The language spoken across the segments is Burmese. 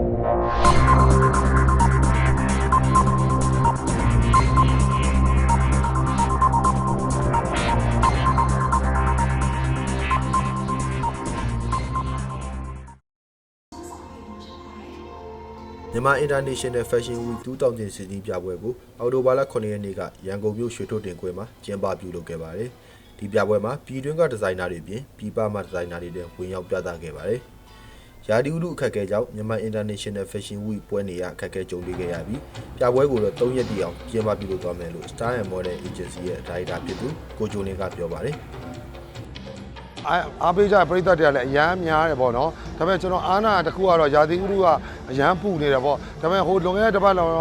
မြန်မာ International Fashion Week 2016ပြပွဲကိုအော်တိုဘာလ9ရက်နေ့ကရန်ကုန်မြို့ရွှေထုတ်တင်ကွင်းမှာကျင်းပပြုလုပ်ခဲ့ပါတယ်။ဒီပြပွဲမှာပြည်တွင်းကဒီဇိုင်နာတွေပြင်ပြည်ပမှဒီဇိုင်နာတွေလည်းဝင်ရောက်ပြသခဲ့ပါတယ်။ ရာဒီဥတုအခက်အခဲကြောင့်မြန်မာ International Fashion Week ပွဲနေရအခက်အခဲကြုံတွေ့ခဲ့ရပြီးပြပွဲကိုတော့3ရက်တည်အောင်ကျင်းပပြုလုပ်သွားမယ်လို့ Star and Model Agency ရဲ့ဒါရိုက်တာဖြစ်သူကိုဂျိုလင်းကပြောပါတယ်။အားအားပေးကြတဲ့ပရိသတ်တွေကလည်းအရန်များတယ်ပေါ့နော်ဒါပေမဲ့ကျွန်တော်အားနာတစ်ခုကတော့ရာသီဥတုကအရန်ပူနေတယ်ပေါ့ဒါပေမဲ့ဟိုလွန်ခဲ့တဲ့တစ်ပတ်လောက်က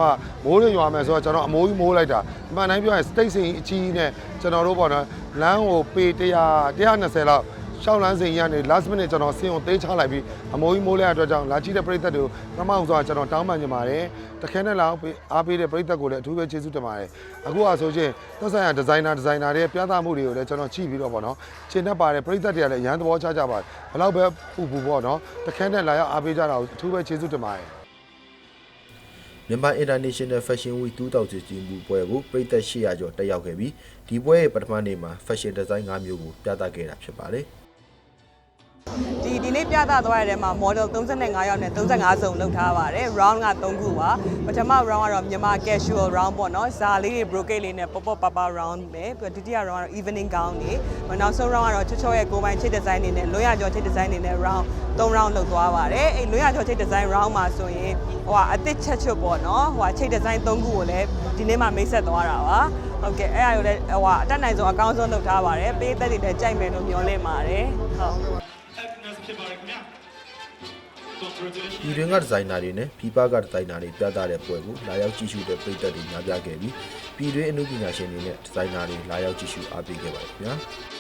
မိုးရွရွာမယ်ဆိုတော့ကျွန်တော်အမိုးကြီးမိုးလိုက်တာအမှန်တိုင်းပြောရင် state စိန်အကြီးကြီးနဲ့ကျွန်တော်တို့ပေါ့နော်လမ်းကိုပေ100 120လောက် ရှောင်းလန်းစိန်ရနေ last minute ကျွန်တော်ဆင်းကိုသေးချလိုက်ပြီးအမိုးကြီးမိုးလိုက်တဲ့အတွက်ကြောင့်လာကြည့်တဲ့ပရိသတ်တွေကိုပထမအောင်ဆုံးကျွန်တော်တောင်းပန်နေပါတယ်တခဲနဲ့လာအောင်ပေးအားပေးတဲ့ပရိသတ်ကိုလည်းအထူးပဲကျေးဇူးတင်ပါတယ်အခုကဆိုရှင်သက်ဆိုင်ရာဒီဇိုင်နာဒီဇိုင်နာတွေပြသမှုတွေကိုလည်းကျွန်တော်ကြည့်ပြီးတော့ပေါ့နော်ရှင်းတတ်ပါတယ်ပရိသတ်တွေကလည်းအရန်သဘောချကြပါတယ်ဘယ်တော့ပဲပူပူပေါ့နော်တခဲနဲ့လာရောက်အားပေးကြတာကိုအထူးပဲကျေးဇူးတင်ပါတယ်မြန်မာ International Fashion Week 2016ဘူးပွဲကိုပြည်သက်800ကျော်တက်ရောက်ခဲ့ပြီးဒီပွဲရဲ့ပထမနေ့မှာ fashion design 5မျိုးကိုပြသခဲ့တာဖြစ်ပါတယ်။ ဒီဒီနေ့ပြသသွားတဲ့ထဲမှာ model 35ယောက်နဲ့35စုံလုပ်ထားပါတယ် round က3ခုပါပထမ round ကတော့မြန်မာ casual round ပေါ့နော်ဇာလေးတွေ brocade လေးနဲ့ pop pop papa round ပဲပြီးတော့ဒုတိယ round ကတော့ evening gown တွေနောက်ဆုံး round ကတော့ချောချောရဲ့ကိုယ်ပိုင်ချိတ် design တွေနဲ့လွန်ရကျော်ချိတ် design တွေနဲ့ round 3 round လုပ်သွားပါတယ်အဲ့လွန်ရကျော်ချိတ် design round မှာဆိုရင်ဟိုကအစ်စ်ချက်ချွတ်ပေါ့နော်ဟိုကချိတ် design 3ခုကိုလည်းဒီနေ့မှမိတ်ဆက်သွားတာပါဟုတ်ကဲ့အဲ့အရာကိုလည်းဟိုကအတက်နိုင်ဆုံးအကောင်းဆုံးလုပ်ထားပါတယ်ပေးသက်တွေလည်းကြိုက်မယ်လို့မျှော်လင့်ပါတယ်ဟုတ် happiness ဖြစ်ပါတယ်ခင်ဗျာ congratulations ပြည်တွင်းကဒီဇိုင်နာတွေနဲ့ပြည်ပကဒီဇိုင်နာတွေပြသတဲ့ပွဲကိုလာရောက်ကြည့်ရှုတဲ့ပရိသတ်တွေများပြားခဲ့ပြီးပြည်တွင်းအမှုပညာရှင်တွေနဲ့ဒီဇိုင်နာတွေလာရောက်ကြည့်ရှုအားပေးခဲ့ပါတယ်ခင်ဗျာ။